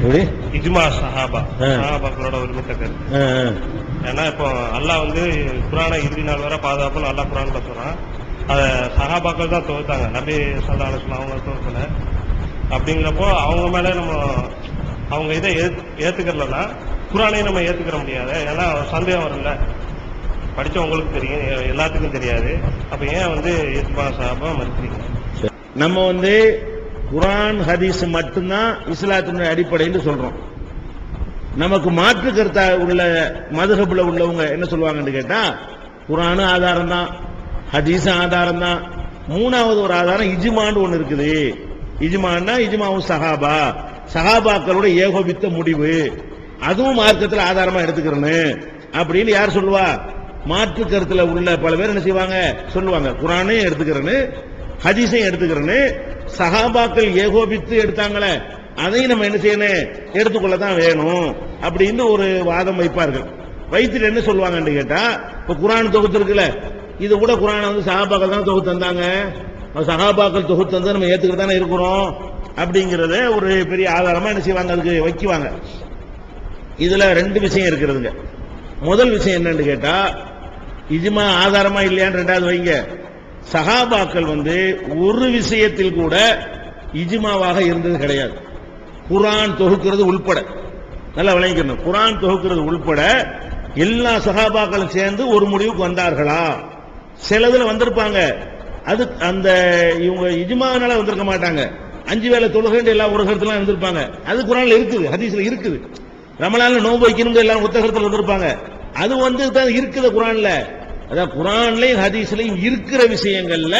எப்படி? இஜ்மா சஹாபா. சஹாபாக்களோட ஒருமித்த கருத்து. ஏன்னா இப்போ அல்லாஹ் வந்து குரானை இறுதி நாள் வரை பாதுகாப்புன்னு அல்லாஹ் குரான்ல சொல்றான் அதை சஹாபாக்கள் தான் துவத்தாங்க நபி சல்லா அலுவலாம் அவங்க துவக்கல அப்படிங்கிறப்போ அவங்க மேல நம்ம அவங்க இதை ஏத்- ஏத்துக்கறலன்னா குரானையும் நம்ம ஏத்துக்கிற முடியாது. ஏன்னா சந்தேகம் வரல படிச்சவங்களுக்கு தெரியும். எல்லாத்துக்கும் தெரியாது. அப்ப ஏன் வந்து இஸ்மா சஹாபா மறுக்கிறீங்க. நம்ம வந்து குரான் ஹதீஸ் மட்டும்தான் இஸ்லாத்தினுடைய அடிப்படைன்னு சொல்றோம். நமக்கு மாற்று கருத்தா உள்ள மதுகப்புல உள்ளவங்க என்ன சொல்லுவாங்கன்னு கேட்டா குரானும் ஆதாரம் தான் ஹதீஸும் ஆதாரம் தான் மூணாவது ஒரு ஆதாரம் இஜ்மான்னு ஒண்ணு இருக்குது. இஜ்மான்னா இஜுமாவும் சஹாபா. சஹாபாக்களோட ஏகோபித்த முடிவு. அதுவும் மார்க்கத்தில் ஆதாரமா எடுத்துக்கிறேன்னு. அப்படின்னு யார் சொல்லுவா? மாற்று கருத்துல உள்ள பல பேர் என்ன செய்வாங்க? சொல்லுவாங்க. குரானே எடுத்துக்கிறேன்னு ஹதீஸையும் எடுத்துக்கிறேன்னு சகாபாக்கள் ஏகோபித்து எடுத்தாங்களே அதையும் நம்ம என்ன செய்யணும்? எடுத்துக்கொள்ள தான் வேணும். அப்படின்னு ஒரு வாதம் வைப்பார்கள். வைத்துட்டு என்ன சொல்லுவாங்கன்னு கேட்டா இப்ப குரான் தொகுத்து இருக்குல்ல இது கூட குரானை வந்து சகாபாக்கள் தான் தொகுத்து தந்தாங்க? சகாபாக்கள் தொகுத்து தந்து நம்ம ஏத்துக்கிட்டு தானே இருக்கிறோம்? அப்படிங்கறத ஒரு பெரிய ஆதாரமா என்ன செய்வாங்க? அதுக்கு வைக்குவாங்க. இதுல ரெண்டு விஷயம் இருக்கிறதுங்க. முதல் விஷயம் என்னன்னு கேட்டா இஜ்மா ஆதாரமா இல்லையான்னு ரெண்டாவது வைங்க. சகாபாக்கள் வந்து ஒரு விஷயத்தில் கூட இஜ்மாவாக இருந்தது கிடையாது. குரான் தொகுக்கிறது உள்பட. நல்லா விளங்கிக்கணும். குரான் தொகுக்கிறது உள்பட எல்லா சகாபாக்களும் சேர்ந்து ஒரு முடிவுக்கு வந்தார்களா? சிலதுல வந்திருப்பாங்க. அது அந்த இவங்க இஜ்மானால வந்திருக்க மாட்டாங்க. அஞ்சு வேளை தொழுகைன்னு எல்லா உலகத்திலாம் இருந்திருப்பாங்க அது குரான்ல இருக்குது ஹதீஸ்ல இருக்குது. ரமலான்ல நோன்பு வைக்கணுங்க எல்லாம் புத்தகத்தில் வந்திருப்பாங்க. அது வந்து தான் இருக்குது குரான்ல. அதான் குரான்லையும் ஹதீஸ்லையும் இருக்கிற விஷயங்கள்ல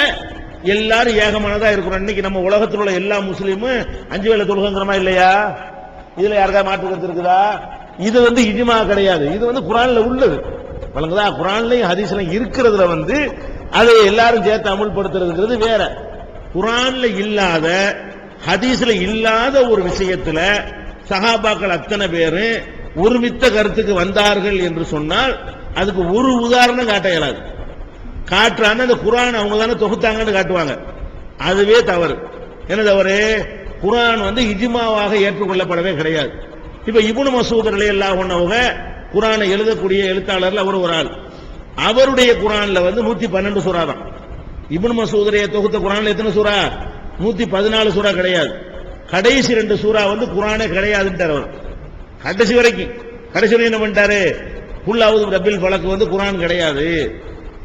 எல்லாரும் ஏகமானதா இருக்கிறோம். இன்னைக்கு நம்ம உலகத்தில் உள்ள எல்லா முஸ்லீமும் அஞ்சு வேலை தொழுகங்கிறமா இல்லையா? இதுல யாருக்கா மாற்று கருத்து இருக்குதா? இது வந்து இஜிமா கிடையாது. இது வந்து குரான்ல உள்ளது. வழங்குதா குரான்லையும் ஹதீஸ்லையும் இருக்கிறதுல வந்து அதை எல்லாரும் சேர்த்து அமுல்படுத்துறதுங்கிறது வேற. குரான்ல இல்லாத ஹதீஸ்ல இல்லாத ஒரு விஷயத்துல சஹாபாக்கள் அத்தனை பேரும் ஒருமித்த கருத்துக்கு வந்தார்கள் என்று சொன்னால் அதுக்கு ஒரு உதாரணம் காட்ட இயலாது. காட்டுறான்னு அந்த குரான் அவங்க தானே தொகுத்தாங்கன்னு காட்டுவாங்க. அதுவே தவறு. என்ன தவறு? குரான் வந்து இஜிமாவாக ஏற்றுக்கொள்ளப்படவே கிடையாது. இப்ப இபுனு மசூத் ரலியல்லாஹு அன்ஹுவங்க குரானை எழுதக்கூடிய எழுத்தாளர்ல அவர் ஒரு ஆள். அவருடைய குரான்ல வந்து நூத்தி பன்னெண்டு சூறா தான். இபுன் மசூதரைய தொகுத்த குரான்ல எத்தனை சூறா? நூத்தி பதினாலு சூறா கிடையாது. கடைசி ரெண்டு சூறா வந்து குரானே கிடையாதுன்ட்டார் அவர். கடைசி வரைக்கும். கடைசி வரைக்கும் என்ன பண்ணிட்டாரு? புல்லாவது ரப்பில் பழக்கு வந்து குரான் கிடையாது.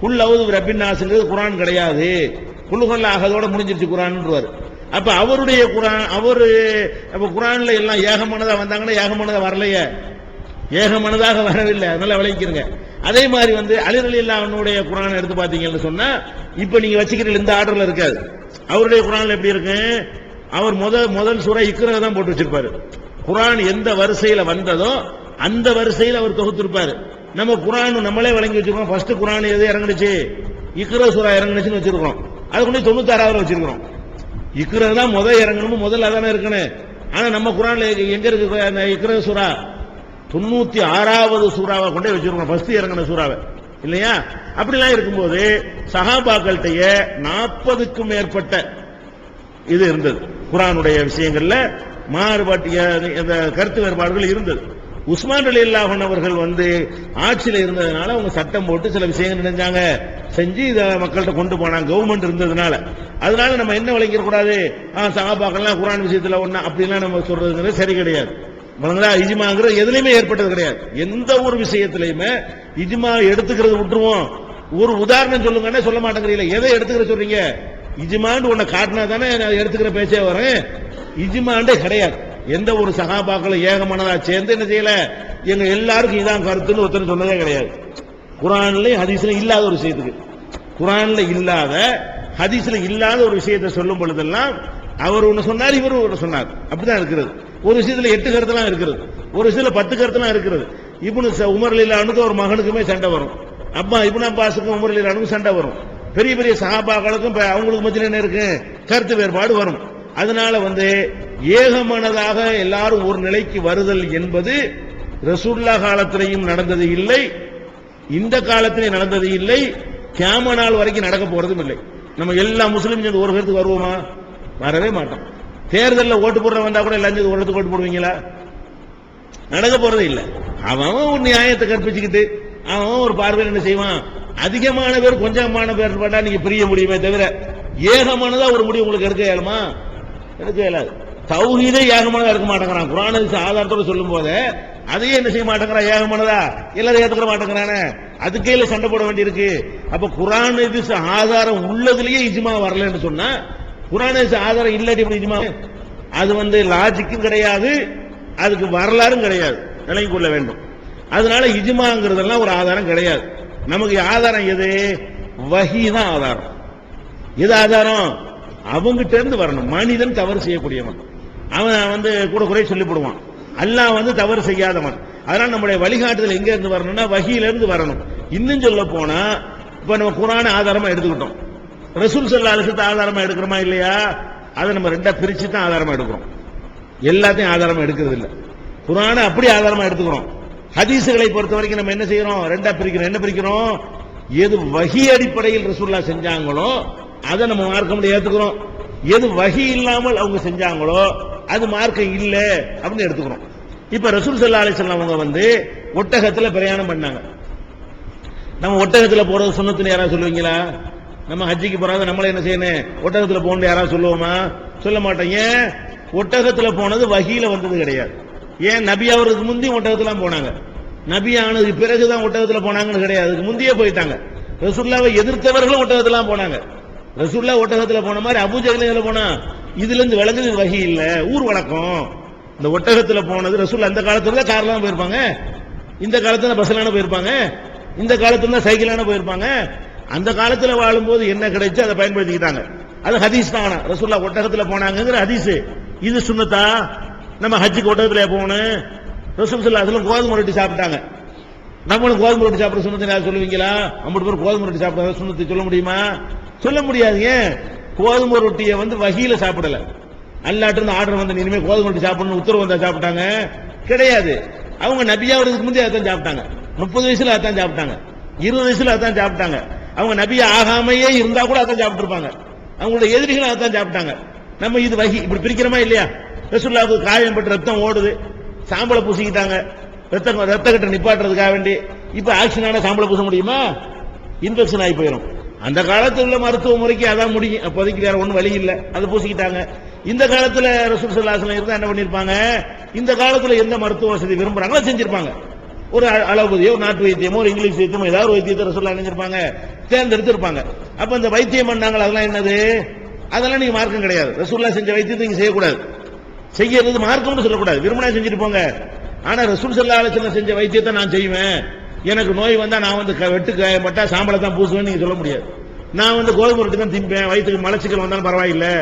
புல்லாவது ரப்பின் நாசுங்கிறது குரான் கிடையாது. புல்லுகள்ல ஆகதோட முடிஞ்சிருச்சு குரான்ன்றவர். அப்ப அவருடைய குரான் அவரு அப்ப குரான்ல எல்லாம் ஏகமானதா வந்தாங்கன்னா ஏகமானதா வரலையே. ஏகமானதாக வரவில்லை. அதனால விளைவிக்கிறங்க அதே மாதிரி வந்து அலிரலி அவனுடைய குரான் எடுத்து பாத்தீங்கன்னு சொன்னா இப்ப நீங்க வச்சுக்கிறீங்க இந்த ஆர்டர்ல இருக்காது. அவருடைய குரான்ல எப்படி இருக்கு? அவர் முதல் முதல் சூறா இக்ரா தான் போட்டு வச்சிருப்பாரு. குரான் எந்த வரிசையில வந்ததோ அந்த வரிசையில் அவர் தொகுத்திருப்பார். நம்ம குரான் நம்மளே வழங்கி வச்சிருக்கோம். ஃபர்ஸ்ட் குரான் எது இறங்குனுச்சு? இக்ரா சூரா இறங்குனுச்சுன்னு வச்சிருக்கோம். அது கொண்டு தொண்ணூத்தாறாவது வச்சிருக்கிறோம். இக்ரா தான் முதல் இறங்கணும் முதல்ல அதானே இருக்கணும். ஆனா நம்ம குரான்ல எங்க இருக்கு அந்த இக்ரா சூரா? தொண்ணூத்தி ஆறாவது சூறாவை கொண்டே வச்சிருக்கோம். ஃபர்ஸ்ட் இறங்கின சூறாவை. இல்லையா? அப்படிலாம் இருக்கும்போது சஹாபாக்கள்கிட்டயே நாற்பதுக்கும் மேற்பட்ட இது இருந்தது. குரானுடைய விஷயங்கள்ல மாறுபாட்டு கருத்து வேறுபாடுகள் இருந்தது. உஸ்மான் அலி அல்லாஹன் அவர்கள் வந்து ஆட்சியில் இருந்ததுனால அவங்க சட்டம் போட்டு சில விஷயங்கள் நினைஞ்சாங்க. செஞ்சு இதை மக்கள்கிட்ட கொண்டு போனாங்க. கவர்மெண்ட் இருந்ததுனால. அதனால நம்ம என்ன விளங்கிட கூடாது ஆ சகாபாக்கள்லாம் குரான் விஷயத்துல ஒண்ணா அப்படிலாம் நம்ம சொல்றதுங்கிறது சரி கிடையாது. வழங்குதா இஜ்மாங்கிறது எதுலையுமே ஏற்பட்டது கிடையாது. எந்த ஒரு விஷயத்திலையுமே இஜ்மா எடுத்துக்கிறது விட்டுருவோம். ஒரு உதாரணம் சொல்லுங்கன்னா சொல்ல மாட்டேங்கிறீங்களா. எதை எடுத்துக்கிற சொல்றீங்க? இஜிமான்னு உன்னை காட்டினா தானே நான் எடுத்துக்கிற பேச்சே வரேன். இஜிமாண்டே கிடையாது. எந்த ஒரு சகாபாக்களும் ஏகமானதா சேர்ந்து என்ன செய்யல? எங்க எல்லாருக்கும் இதான் கருத்துன்னு ஒருத்தர் சொன்னதே கிடையாது. குரான்லயும் ஹதீஸ்ல இல்லாத ஒரு விஷயத்துக்கு. குரான்ல இல்லாத ஹதீஸ்ல இல்லாத ஒரு விஷயத்தை சொல்லும் பொழுதெல்லாம் அவர் ஒன்று சொன்னார் இவர் ஒன்று சொன்னார். அப்படிதான் இருக்கிறது. ஒரு விஷயத்துல எட்டு கருத்துலாம் இருக்கிறது. ஒரு விஷயத்துல பத்து கருத்துலாம் இருக்கிறது. இப்னு ச- உமர் ஒரு மகனுக்குமே சண்டை வரும். அப்பா இப்னு அப்பாஸுக்கும் உமர் அணுக்கும் சண்டை வரும். பெரிய பெரிய சகாபாக்களுக்கும் அவங்களுக்கு மத்தியில் என்ன இருக்கு? கருத்து வேறுபாடு வரும். அதனால வந்து ஏகமனதாக எல்லாரும் ஒரு நிலைக்கு வருதல் என்பது ரசூல்லா காலத்திலையும் நடந்தது இல்லை. இந்த காலத்திலே நடந்தது இல்லை. கேம நாள் வரைக்கும் நடக்க போறதும் இல்லை. நம்ம எல்லா முஸ்லீம் சேர்ந்து ஒரு பேருக்கு வருவோமா? வரவே மாட்டோம். தேர்தலில் ஓட்டு போடுற வந்தா கூட எல்லாரும் சேர்ந்து ஒரு இடத்துக்கு ஓட்டு போடுவீங்களா? நடக்க போறது இல்லை. அவன் ஒரு நியாயத்தை கற்பிச்சுக்கிட்டு அவன் அவன் ஒரு பார்வையில் என்ன செய்வான்? அதிகமான பேர் கொஞ்சமான பேர் பண்ணா நீங்க பிரிய முடியுமே தவிர ஏகமானதா ஒரு முடிவு உங்களுக்கு எடுக்க இயலுமா? எடுக்க இயலாது. தௌஹீதே ஏகமானதா இருக்க மாட்டேங்கிறான். குரான் ஆதாரத்தோடு சொல்லும் போது அதையே என்ன செய்ய மாட்டேங்கிறான் ஏகமானதா? எல்லாரும் ஏத்துக்கிற மாட்டேங்கிறானே. அதுக்கே இல்ல சண்டை போட வேண்டியிருக்கு. அப்ப குரான் இது ஆதாரம் உள்ளதுலயே இஜ்மா வரலன்னு சொன்னா குரான் ஆதாரம் இல்லாட்டி இஜ்மா? அது வந்து லாஜிக்கும் கிடையாது. அதுக்கு வரலாறும் கிடையாது. விளங்கிக் கொள்ள வேண்டும். அதனால இஜ்மாங்கிறதெல்லாம் ஒரு ஆதாரம் கிடையாது. நமக்கு ஆதாரம் எது? வகி தான் ஆதாரம். எது ஆதாரம்? அவங்கிட்ட இருந்து வரணும். மனிதன் தவறு செய்யக்கூடியவன். அவன் வந்து கூட குறை சொல்லி போடுவான் அல்லாஹ் வந்து தவறு செய்யாதவன். அதனால நம்முடைய வழிகாட்டுதல் எங்க இருந்து வரணும்னா வகையிலிருந்து வரணும். இன்னும் சொல்ல போனா இப்ப நம்ம குரான ஆதாரமா எடுத்துக்கிட்டோம். ரசூல் சல்லா அலிசத்தை ஆதாரமா எடுக்கிறோமா இல்லையா? அதை நம்ம ரெண்டா பிரிச்சு தான் ஆதாரமா எடுக்கிறோம். எல்லாத்தையும் ஆதாரமா எடுக்கிறது இல்ல குரானை அப்படி ஆதாரமா எடுத்துக்கிறோம். ஹதீசுகளை பொறுத்த வரைக்கும் நம்ம என்ன செய்யறோம்? ரெண்டா பிரிக்கிறோம். என்ன பிரிக்கிறோம்? எது வகி அடிப்படையில் ரசூல்லா செஞ்சாங்களோ அதை நம்ம மார்க்கம் ஏத்துக்கிறோம். எது வகி இல்லாமல் அவங்க செஞ்சாங்களோ அது மார்க்கம் இல்ல அப்படின்னு எடுத்துக்கிறோம் இப்ப ரசூல் சல்லா அலிஸ்லாம் அவங்க வந்து ஒட்டகத்துல பிரயாணம் பண்ணாங்க. நம்ம ஒட்டகத்துல போறது சொன்னத்துல யாராவது சொல்லுவீங்களா? நம்ம ஹஜ்ஜிக்கு போறாங்க நம்மள என்ன செய்யணும்? ஒட்டகத்துல போகணும் யாராவது சொல்லுவோமா? சொல்ல மாட்டோம். ஏன்? ஒட்டகத்துல போனது வகையில வந்தது கிடையாது. ஏன்? நபி அவருக்கு முந்தி ஒட்டகத்துல போனாங்க. நபி ஆனதுக்கு பிறகுதான் ஒட்டகத்துல போனாங்கன்னு கிடையாது. அதுக்கு முந்தியே போயிட்டாங்க. ரசூல்லாவை எதிர்த்தவர்களும் ஒட்டகத்துல போனாங்க. ரசூல்லா ஒட்டகத்துல போன மாதிரி அபூஜகல இதுல போனா இதுல இருந்து விளங்குது வகை இல்ல. ஊர் வழக்கம். இந்த ஒட்டகத்துல போனது ரசூல்லா அந்த காலத்துல தான் கார்லாம் போயிருப்பாங்க. இந்த காலத்துல பஸ்லான போயிருப்பாங்க. இந்த காலத்துல தான் சைக்கிளான போயிருப்பாங்க. அந்த காலத்துல வாழும்போது என்ன கிடைச்சு அதை பயன்படுத்திக்கிட்டாங்க. அது ஹதீஸ் தான் ரசூல்லா ஒட்டகத்துல போனாங்கங்கிற ஹதீஸ். இது சுண்ணத்தா நம்ம ஹஜ்ஜுக்கு ஒட்டகத்துல போகணும். ரசூல் சொல்லா அதுல கோதுமை ரொட்டி சாப்பிட்டாங்க. நம்மளும் கோதுமை ரொட்டி சாப்பிட சுண்ணத்தை சொல்லுவீங்களா? ஐம்பது பேர் கோதுமை ரொட்டி சாப்பிட சுண்ணத்தை சொல்ல முடியுமா? சொல்ல முடியாது ஏன்? கோதுமை ரொட்டியை வந்து வகையில் சாப்பிடல. அல்லாட்டு ஆர்டர் வந்து இனிமே கோதுமை ரொட்டி சாப்பிடணும் உத்தரவு வந்தா சாப்பிட்டாங்க? கிடையாது. அவங்க நபியாவதுக்கு முந்தைய அதான் சாப்பிட்டாங்க. முப்பது வயசுல அதான் சாப்பிட்டாங்க. இருபது வயசுல அதான் சாப்பிட்டாங்க. அவங்க நபி ஆகாமையே இருந்தா கூட அதான் சாப்பிட்டுருப்பாங்க. அவங்களோட எதிரிகளும் அதான் சாப்பிட்டாங்க. நம்ம இது வகி இப்படி பிரிக்கிறோமா இல்லையா? ரசுல்லாவுக்கு காயம் பட்டு ரத்தம் ஓடுது. சாம்பலை பூசிக்கிட்டாங்க. ரத்தம் ரத்த கட்ட நிப்பாட்டுறதுக்காக வேண்டி. இப்ப ஆக்சிஜனான சாம்பலை பூச முடியுமா? இன்ஃபெக்ஷன் ஆகி போயிடும் அந்த காலத்தில் உள்ள மருத்துவ முறைக்கு அதான் முடியும் அப்போதைக்கு வேற ஒன்றும் வழி இல்லை. அதை பூசிக்கிட்டாங்க. இந்த காலத்தில் ரசூல் சல்லாசலம் இருந்தால் என்ன பண்ணியிருப்பாங்க இந்த காலத்தில் எந்த மருத்துவ வசதி விரும்புகிறாங்களோ செஞ்சிருப்பாங்க. ஒரு அ- ஒரு நாட்டு வைத்தியமோ ஒரு இங்கிலீஷ் வைத்தியமோ ஏதாவது ஒரு வைத்தியத்தை ரசூல் அணிஞ்சிருப்பாங்க. தேர்ந்தெடுத்திருப்பாங்க. அப்போ இந்த வைத்தியம் பண்ணாங்களா? அதெல்லாம் என்னது? அதெல்லாம் நீங்க மார்க்கம் கிடையாது. ரசூல்லா செஞ்ச வைத்தியத்தை நீங்க செய்யக்கூடாது. செய்யறது மார்க்கம்னு சொல்லக்கூடாது. விரும்பினா செஞ்சுட்டு போங்க. ஆனா ரசூல் சல்லா அலிஸ்லாம் செஞ்ச வைத்தியத்தை நான் செய்வேன். எனக்கு நோய் வந்தா நான் வந்து க- வெட்டு காயப்பட்டா சாம்பலை தான் பூசுவேன்னு நீங்க சொல்ல முடியாது. நான் வந்து கோதுமை ரொட்டி தான் திம்பேன் வயிற்றுக்கு மலச்சிக்கல் வந்தாலும் பரவாயில்லை.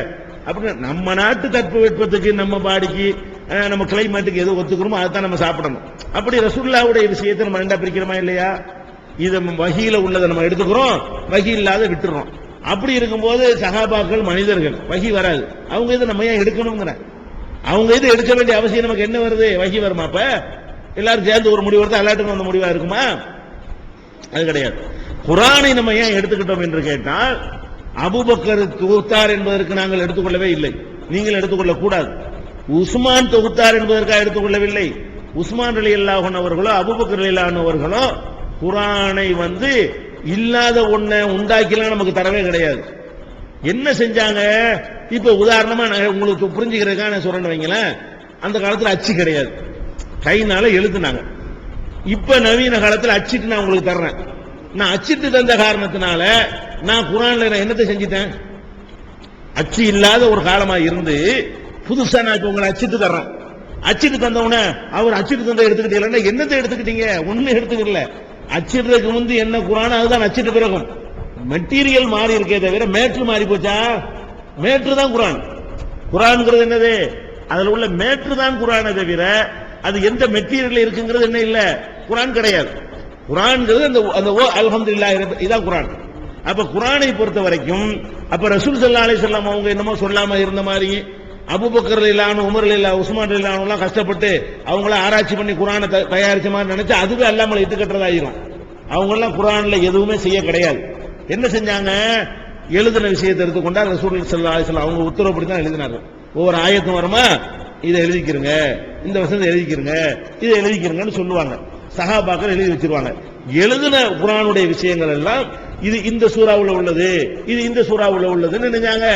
அப்படின்னு நம்ம நாட்டு தட்ப வெட்பத்துக்கு நம்ம பாடிக்கு நம்ம கிளைமேட்டுக்கு எது ஒத்துக்கிறோமோ அதை தான் நம்ம சாப்பிடணும். அப்படி ரசுல்லாவுடைய விஷயத்தை நம்ம ரெண்டா பிரிக்கிறோமா இல்லையா? இதை நம்ம உள்ளதை நம்ம எடுத்துக்கிறோம் வகி இல்லாத விட்டுறோம். அப்படி இருக்கும்போது சகாபாக்கள் மனிதர்கள் வகி வராது. அவங்க இதை நம்ம ஏன் எடுக்கணுங்கிற? அவங்க இதை எடுக்க வேண்டிய அவசியம் நமக்கு என்ன வருது? வகி வருமா அப்ப? எல்லாரும் சேர்ந்து ஒரு முடிவு எடுத்தா எல்லாத்துக்கும் அந்த முடிவா இருக்குமா? அது கிடையாது. குரானை நம்ம ஏன் எடுத்துக்கிட்டோம் என்று கேட்டால் அபுபக்கர் தொகுத்தார் என்பதற்கு நாங்கள் எடுத்துக்கொள்ளவே இல்லை. நீங்கள் எடுத்துக்கொள்ள கூடாது. உஸ்மான் தொகுத்தார் என்பதற்காக எடுத்துக்கொள்ளவில்லை. உஸ்மான் அலி அல்லாஹன் அவர்களோ அபுபக்கர் அலி அவர்களோ குரானை வந்து இல்லாத ஒன்றை உண்டாக்கிலாம் நமக்கு தரவே கிடையாது. என்ன செஞ்சாங்க? இப்ப உதாரணமா நான் உங்களுக்கு புரிஞ்சுக்கிறதுக்காக நான் சொல்றேன்னு வைங்களேன். அந்த காலத்துல அச்சு கிடையாது. கைனால எழுதுனாங்க. இப்ப நவீன காலத்தில் அச்சிட்டு நான் உங்களுக்கு தர்றேன். நான் அச்சிட்டு தந்த காரணத்தினால நான் குரான்ல நான் என்னத்தை செஞ்சிட்டேன்? அச்சு இல்லாத ஒரு காலமா இருந்து புதுசா நான் இப்ப உங்களை அச்சிட்டு தர்றேன். அச்சிட்டு தந்தவன அவர் அச்சிட்டு தந்த எடுத்துக்கிட்டீங்களா என்னத்தை எடுத்துக்கிட்டீங்க? ஒண்ணுமே எடுத்துக்கல. அச்சிடுறதுக்கு முந்தி என்ன குரான் அதுதான் அச்சிட்டு பிறகும் மெட்டீரியல் மாறி இருக்கே தவிர மேட்ரு மாறி போச்சா? மேட்ரு தான் குரான். குரான்ங்கிறது என்னது? அதுல உள்ள மேட்ரு தான் குரானை தவிர அது எந்த மெட்டீரியல் இருக்குங்கிறது என்ன இல்ல? குரான் கிடையாது. குரான்ங்கிறது அந்த அந்த ஓ அல்ஹம்துலில்லாஹ் இதான் குரான். அப்ப குரானை பொறுத்த வரைக்கும் அப்ப ரசூல் சல்லா அலி வஸல்லம் அவங்க என்னமோ சொல்லாம இருந்த மாதிரி அபுபக்கர் இல்லாம உமர் இல்லா உஸ்மான் இல்லாமலாம் கஷ்டப்பட்டு அவங்கள ஆராய்ச்சி பண்ணி குரானை த- தயாரிச்ச மாதிரி நினைச்சு அதுவே அல்லாமல் இட்டு கட்டுறதாயிரும். அவங்க குரான்ல எதுவுமே செய்ய கிடையாது. என்ன செஞ்சாங்க? எழுதின விஷயத்தை எடுத்துக்கொண்டா ரசூல் சல்லா அலைஹி அவங்க உத்தரவுப்படி தான் எழுதினாங்க ஒவ்வொரு ஆயத்தும் வருமா? இதை எழுதிக்கிறங்க. இந்த வசனத்தை எழுதிக்கிறங்க இதை எழுதிக்கிறங்கன்னு சொல்லுவாங்க. சஹாபாக்கள் எழுதி வச்சிருவாங்க. எழுதின குரானுடைய விஷயங்கள் எல்லாம் இது இந்த சூறாவுல உள்ளது இது இந்த சூறாவுல உள்ளதுன்னு நினைஞ்சாங்க.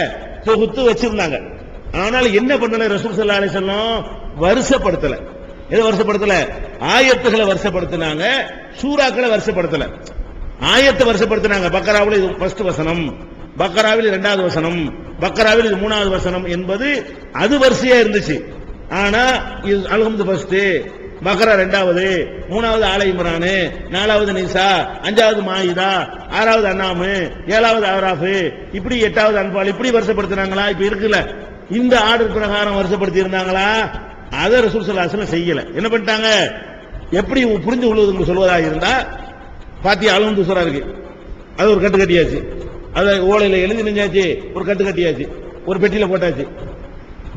தொகுத்து வச்சிருந்தாங்க. ஆனால் என்ன பண்ணல ரசூல் சல்லா அலைஹி வஸல்லம்? வருஷப்படுத்தல எதை வருஷப்படுத்தல ஆயத்துகளை வருஷப்படுத்தினாங்க சூறாக்களை வருஷப்படுத்தல ஆயத்தை வருஷப்படுத்தினாங்க பக்கராவில் இது ஃபர்ஸ்ட் வசனம் பக்கராவில் இரண்டாவது வசனம் பக்கராவில் இது மூணாவது வசனம் என்பது அது வரிசையா இருந்துச்சு. ஆனா இது அல்ஹம்து ஃபர்ஸ்ட் பக்ரா ரெண்டாவது மூணாவது ஆலை இம்ரானு நாலாவது நிசா அஞ்சாவது மாயுதா ஆறாவது அண்ணாமு ஏழாவது அவராஃபு இப்படி எட்டாவது அன்பால் இப்படி வருஷப்படுத்தினாங்களா? இப்ப இருக்குல்ல. இந்த ஆர்டர் பிரகாரம் வருஷப்படுத்தி இருந்தாங்களா அதை ரசூல் சல்லாஹ் செய்யல. என்ன பண்ணிட்டாங்க? எப்படி புரிஞ்சு கொள்வதுன்னு சொல்வதாக இருந்தா பாத்தி அளவு சூரா இருக்கு. அது ஒரு கட்டு கட்டியாச்சு. அதை ஓலையில எழுதி நெஞ்சாச்சு ஒரு கட்டு கட்டியாச்சு. ஒரு பெட்டியில போட்டாச்சு.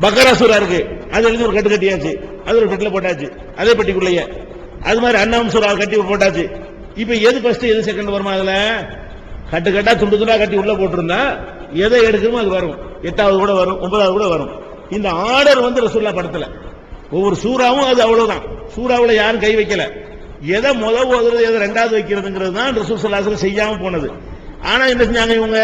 பக்கரா சூரா இருக்கு. அது எழுதி ஒரு கட்டு கட்டியாச்சு. அது ஒரு பெட்டியில போட்டாச்சு. அதே பெட்டிக்குள்ளேயே. அது மாதிரி அண்ணாம் சூறா கட்டி போட்டாச்சு. இப்ப எது ஃபர்ஸ்ட் எது செகண்ட் வருமா அதுல? கட்டு கட்டா துண்டு துண்டா கட்டி உள்ள போட்டிருந்தா எதை எடுக்கணுமோ அது வரும். எட்டாவது கூட வரும் ஒன்பதாவது கூட வரும். இந்த ஆர்டர் வந்து ரசூல்லா படத்துல. ஒவ்வொரு சூறாவும் அது அவ்வளவுதான். சூறாவில் யாரும் கை வைக்கல. எதை முத ஓதுறது எதை ரெண்டாவது வைக்கிறதுங்கிறது தான் ரசூல் சல்லாசலம் செய்யாம போனது. ஆனா என்ன செஞ்சாங்க இவங்க?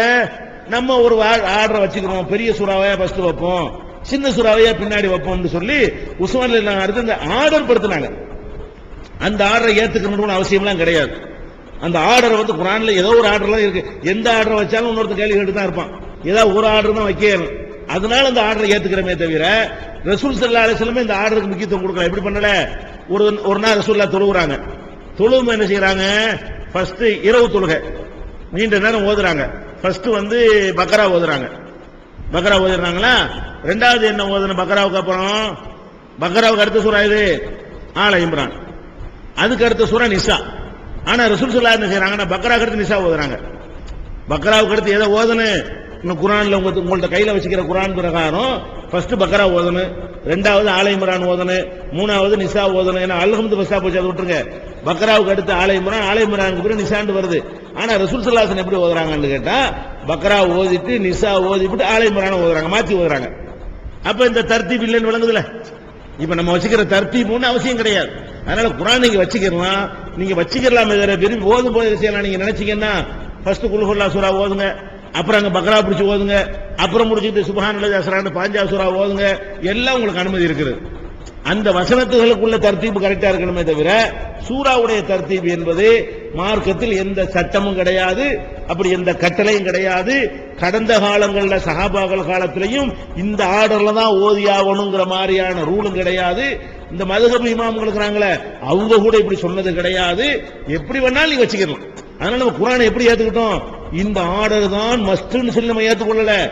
நம்ம ஒரு ஆர்டரை வச்சுக்கிறோம். பெரிய சூறாவே ஃபர்ஸ்ட் வைப்போம். சின்ன சுறாவையா பின்னாடி வைப்போம்னு சொல்லி உஸ்மான் அடுத்து இந்த ஆர்டர் படுத்தினாங்க. அந்த ஆர்டரை ஏத்துக்கணும்னு அவசியம்லாம் கிடையாது. அந்த ஆர்டர் வந்து குரான்ல ஏதோ ஒரு ஆர்டர்லாம் இருக்கு. எந்த ஆர்டர் வச்சாலும் இன்னொருத்த கேள்வி கேட்டு தான் இருப்பான். ஏதாவது ஒரு ஆர்டர் தான் வைக்கணும் அதனால அந்த ஆர்டரை ஏத்துக்கிறமே தவிர ரசூல் சல்லா அலிஸ்லமே இந்த ஆர்டருக்கு முக்கியத்துவம் கொடுக்கல. எப்படி பண்ணல? ஒரு ஒரு நாள் ரசூல்லா தொழுகிறாங்க தொழுவும் என்ன செய்யறாங்க? ஃபர்ஸ்ட் இரவு தொழுகை. நீண்ட நேரம் ஓதுறாங்க. ஃபர்ஸ்ட் வந்து பக்கரா ஓதுறாங்க. பக்கரா ஓதுறாங்களா ரெண்டாவது என்ன ஓதுன பக்ராவுக்கு அப்புறம்? பக்ராவுக்கு அடுத்த சூறா இது ஆல இம்ரான். அதுக்கு அடுத்த சூறா நிசா. ஆனா ரசூல் சொல்லா என்ன செய்யறாங்கன்னா பக்ராவுக்கு அடுத்து நிசா ஓதுறாங்க. பக்ராவுக்கு அடுத்து எதை ஓதனு? இன்னும் குரான்ல உங்க உங்கள்ட்ட கையில வச்சுக்கிற குரான் பிரகாரம் ஃபர்ஸ்ட் பக்ரா ஓதனு ரெண்டாவது ஆலை இம்ரான் ஓதனு மூணாவது நிசா ஓதனு. ஏன்னா அல்ஹம்து பஸ்ஸா போச்சு அதை விட்டுருங்க. பக்ராவுக்கு அடுத்து ஆலை இம்ரான் ஆலை இம்ரானுக்கு பிறகு நிசாண்டு வருது. ஆனா ரசூல் சல்லாசன் எப்படி ஓதுறாங்கன்னு கேட்டா பக்ரா ஓதிட்டு நிசா ஓதிட்டு ஆலை இம்ரான் ஓதுறாங்க. மாத்தி ஓதுறாங்க. அப்ப இந்த தர்த்தீப் இல்லைன்னு விளங்குதுல. இப்ப நம்ம வச்சுக்கிற தர்த்தீப்னு அவசியம் கிடையாது. அதனால குரான் நீங்க வச்சுக்கலாம் நீங்க வச்சுக்கலாம் இதில் விரும்பி ஓதும் போது செய்யலாம்? நீங்க நினைச்சீங்கன்னா ஃபர்ஸ்ட் குல்ஹுல்லா சூரா ஓதுங்க. அப்புறம் அங்க பக்ரா பிடிச்சு ஓதுங்க. அப்புறம் முடிச்சுட்டு சுபஹான் அஸ்ரான் பாஞ்சா சூரா ஓதுங்க. எல்லாம் உங்களுக்கு அனுமதி இருக்குது. அந்த வசனத்துகளுக்குள்ள தர்த்தீப்பு கரெக்டா இருக்கணுமே தவிர சூறாவுடைய தர்த்தீப் என்பது மார்க்கத்தில் எந்த சட்டமும் கிடையாது அப்படி எந்த கட்டளையும் கிடையாது. கடந்த காலங்களில் சகாபாக்கள் காலத்திலையும் இந்த ஆர்டர்ல தான் ஓதி ஆகணுங்கிற மாதிரியான ரூலும் கிடையாது. இந்த மதுகபு இமாம்கள் இருக்கிறாங்களே அவங்க கூட இப்படி சொன்னது கிடையாது. எப்படி வேணாலும் நீ வச்சுக்கலாம். அதனால நம்ம குரானை எப்படி ஏத்துக்கிட்டோம்? இந்த ஆர்டர் தான் மஸ்ட்னு சொல்லி நம்ம ஏத்துக்கொள்ளல.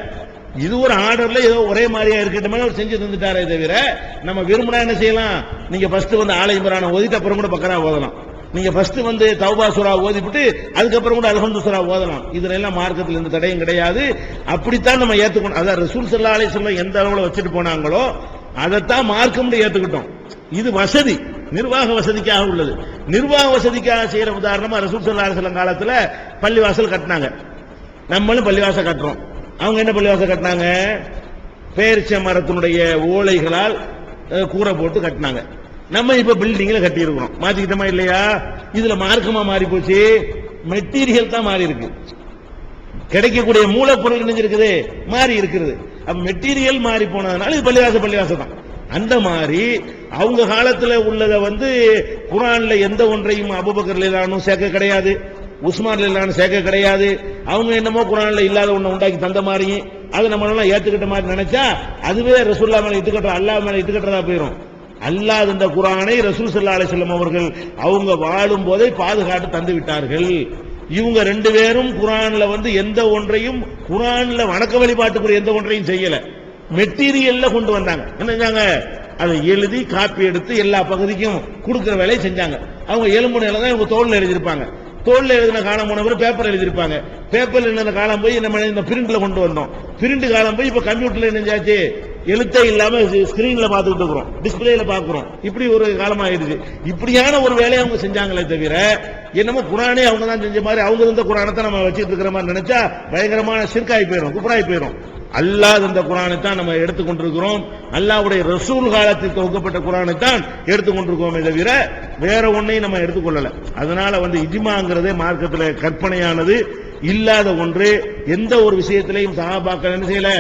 இது ஒரு ஆர்டர்ல ஏதோ ஒரே மாதிரியா இருக்கட்டும் அவர் செஞ்சு தந்துட்டாரே தவிர நம்ம விரும்பினா என்ன செய்யலாம்? நீங்க ஃபர்ஸ்ட் வந்து ஆலயம் இம்ரான ஓதிட்டு அப்புறம் கூட பக்கரா ஓதலாம். நீங்க ஃபர்ஸ்ட் வந்து தௌபா சுரா ஓதிவிட்டு அதுக்கப்புறம் கூட அல்ஹம்து சுரா ஓதலாம். இதுல எல்லாம் மார்க்கத்தில் எந்த தடையும் கிடையாது. அப்படித்தான் நம்ம ஏத்துக்கணும். அதான் ரசூல் சல்லா அலி சொல்ல எந்த அளவுல வச்சுட்டு போனாங்களோ அதைத்தான் மார்க்கம்னு ஏத்துக்கிட்டோம். இது வசதி. நிர்வாக வசதிக்காக உள்ளது. நிர்வாக வசதிக்காக செய்யற உதாரணமா ரசூல் சல்லா அலிஸ்லாம் காலத்துல பள்ளிவாசல் கட்டினாங்க. நம்மளும் பள்ளிவாசல் கட்டுறோம். அவங்க என்ன பள்ளிவாசல் கட்டினாங்க? பேரிச்ச மரத்தினுடைய ஓலைகளால் கூரை போட்டு கட்டினாங்க. நம்ம இப்ப பில்டிங்ல கட்டி இருக்கிறோம் மாத்திக்கிட்டோமா இல்லையா? இதுல மார்க்கமா மாறி போச்சு மெட்டீரியல் தான் மாறி இருக்கு. கிடைக்கக்கூடிய மூலப்பொருள் இணைஞ்சிருக்குது. மாறி இருக்கிறது அப்ப மெட்டீரியல் மாறி போனதுனால இது பள்ளிவாச பள்ளிவாசம் தான். அந்த மாதிரி அவங்க காலத்துல உள்ளதை வந்து குரான்ல எந்த ஒன்றையும் அபுபக்கர் இல்லானும் சேர்க்க கிடையாது. உஸ்மான் இல்லான்னு சேர்க்க கிடையாது. அவங்க என்னமோ குரான்ல இல்லாத ஒண்ணு உண்டாக்கி தந்த மாதிரியும் அதை நம்மளெல்லாம் ஏத்துக்கிட்ட மாதிரி நினைச்சா அதுவே ரசூல்லா மேல இட்டுக்கட்டுற அல்லாஹ் மேல இட்டுக்கட்டுறதா போயிடும் அல்லாது இந்த குரானை ரசூல் சல்லா அலைஹி அவர்கள் அவங்க வாழும் போதே பாதுகாத்து தந்து விட்டார்கள். இவங்க ரெண்டு பேரும் குரான்ல வந்து எந்த ஒன்றையும் குரான்ல வணக்க வழிபாட்டுக்குரிய எந்த ஒன்றையும் செய்யல. மெட்டீரியல்ல கொண்டு வந்தாங்க. என்ன செஞ்சாங்க? அதை எழுதி காப்பி எடுத்து எல்லா பகுதிக்கும் கொடுக்குற வேலையை செஞ்சாங்க. அவங்க எலும்பு தான் இவங்க தோல்ல எழுதியிருப்பாங்க. தோல்ல எழுதின காலம் போன பிறகு பேப்பர் எழுதியிருப்பாங்க. பேப்பர் எழுதின காலம் போய் நம்ம இந்த பிரிண்ட்ல கொண்டு வந்தோம். பிரிண்ட் காலம் போய் இப்ப கம்ப்யூட்டர்ல என்னஞ்சாச்சு எழுத்தே இல்லாம ஸ்கிரீன்ல பார்த்துக்கிட்டு இருக்கிறோம். டிஸ்பிளேல பாக்குறோம் இப்படி ஒரு காலம் ஆயிடுச்சு இப்படியான ஒரு வேலையை அவங்க செஞ்சாங்களே தவிர என்னமோ குரானே அவங்க தான் செஞ்ச மாதிரி அவங்க இருந்த குரானை தான் நம்ம வச்சுட்டு இருக்கிற மாதிரி நினைச்சா பயங்கரமான சிற்காய் போயிடும் குப்ராய் போயிடும் அல்லாத இந்த குரானை தான் நம்ம எடுத்துக்கொண்டிருக்கிறோம் அல்லாவுடைய ரசூல் காலத்தில் தொகுக்கப்பட்ட குரானை தான் எடுத்துக்கொண்டிருக்கோமே தவிர வேற ஒன்னையும் நம்ம எடுத்துக்கொள்ளல அதனால வந்து இஜிமாங்கிறதே மார்க்கத்தில் கற்பனையானது. இல்லாத ஒன்று எந்த ஒரு விஷயத்திலையும் சகாபாக்கள் என்ன செய்யல?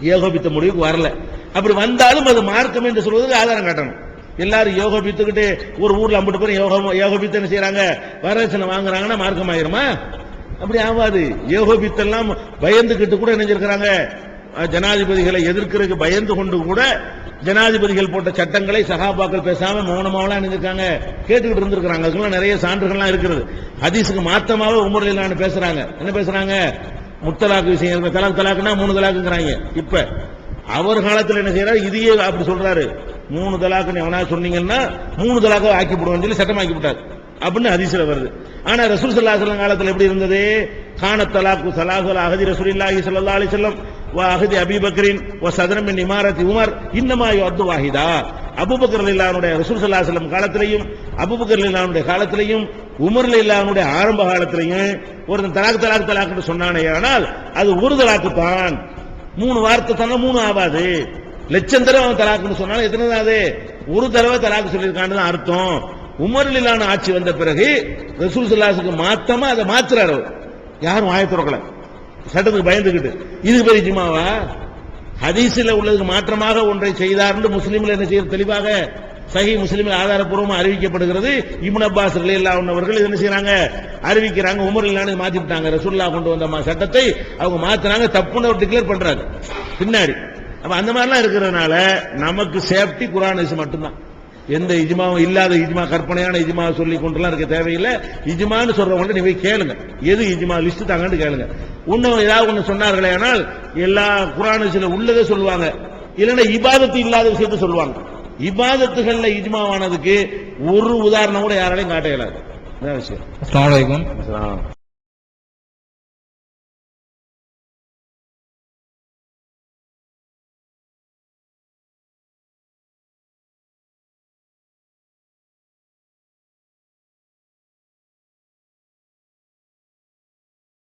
ஏகோபித்த முடிவுக்கு வரல. அப்படி வந்தாலும் அது மார்க்கம் என்று சொல்வதற்கு ஆதாரம் காட்டணும். எல்லாரும் யோகோபித்துக்கிட்டு ஒரு ஊர்ல அம்பிட்டு போய் யோகம் யோகபித்து என்ன செய்யறாங்க வரதட்சணை வாங்குறாங்கன்னா மார்க்கம் ஆயிருமா? அப்படி ஆகாது ஏகோபித்தெல்லாம் பயந்துகிட்டு கூட நினைஞ்சிருக்கிறாங்க ஜனாதிபதிகளை எதிர்க்கிறதுக்கு பயந்து கொண்டு கூட ஜனாதிபதிகள் போட்ட சட்டங்களை சகாபாக்கள் பேசாம மௌனமாவெல்லாம் நினைஞ்சிருக்காங்க கேட்டுக்கிட்டு இருந்திருக்கிறாங்க. அதுக்கெல்லாம் நிறைய சான்றுகள்லாம் இருக்கிறது. ஹதீஸுக்கு மாத்தமாக உமரில் பேசுறாங்க. என்ன பேசுறாங்க? முத்தலாக்கு விஷயம் இருக்கு. தலாக் தலாக்குனா மூணு தலாக்குங்கிறாங்க. இப்ப அவர் காலத்தில் என்ன செய்யறாரு இதையே அப்படி சொல்றாரு. மூணு தலாக்குன்னு எவனா சொன்னீங்கன்னா மூணு தலாக்க ஆக்கி போடுவோம் சொல்லி சட்டமாக்கி விட்டார். அப்படின்னு அதிசயம் வருது. ஆனா ரசூல் ஸல்லல்லாஹு அலைஹி காலத்துல எப்படி இருந்தது? கான தலாக்கு சலாகுல் அஹதி ரசூலில்லாஹி இல்லாஹி அலைஹி வஸல்லம் வ அஹதி அபீ பக்ரின் வ சதரம் மின் இமாரத்தி உமர் வாஹிதா. அபூபக்கர் ரலியல்லாஹுடைய ரசூல் ஸல்லல்லாஹு அலைஹி காலத்திலையும் அபூபக்கர் காலத்திலையும் உமர் இல்லானுடைய ஆரம்ப காலத்திலையும் ஒருத்தன் தலாக் தலாக் தலாக்குன்னு சொன்னானே ஆனால் அது ஒரு தலாக்கு தான். மூணு வார்த்தை தானே மூணு ஆகாது லட்சம் தடவை அவன் தலாக்குன்னு சொன்னாலும் எத்தனை தான் அது? ஒரு தடவை தலாக்கு சொல்லியிருக்கான்னு தான் அர்த்தம். உமர்லிலான ஆட்சி வந்த பிறகு ரசூல் சல்லாசுக்கு மாத்தமா அதை மாத்துறாரு யாரும் வாய திறக்கல. சட்டத்துக்கு பயந்துகிட்டு இதுக்கு பெரிய ஜிமாவா ஹதீஸில் உள்ளதுக்கு மாற்றமாக ஒன்றை செய்தார் என்று முஸ்லீம்கள் என்ன செய்ய தெளிவாக சஹி முஸ்லீமில் ஆதாரப்பூர்வமாக அறிவிக்கப்படுகிறது. இப்னு அப்பாஸ் ரலியல்லாஹு அவர்கள் என்ன செய்யறாங்க? அறிவிக்கிறாங்க. உமர் இல்லாமல் மாத்திட்டாங்க ரசூல்லா கொண்டு வந்த சட்டத்தை அவங்க மாத்தினாங்க. தப்புன்னு அவர் டிக்ளேர் பண்றாங்க பின்னாடி. அப்ப அந்த மாதிரிலாம் இருக்கிறதுனால நமக்கு சேஃப்டி குரான் மட்டும்தான். எந்த இஜ்மாவும் இல்லாத இஜ்மா கற்பனையான இஜ்மா சொல்லி கொண்டுலாம் இருக்க தேவையில்லை. இஜ்மான்னு சொல்றவங்க நீ போய் கேளுங்க. எது இஜ்மா? லிஸ்ட் தாங்கன்னு கேளுங்க. இன்னும் ஏதாவது ஒண்ணு சொன்னார்களே ஆனால் எல்லா குரான் சில உள்ளதை சொல்லுவாங்க. இல்லைன்னா இபாதத்து இல்லாத விஷயத்தை சொல்லுவாங்க. இபாதத்துகள்ல இஜ்மாவானதுக்கு ஒரு உதாரணம் கூட யாராலையும் காட்ட இயலாது. விஷயம்?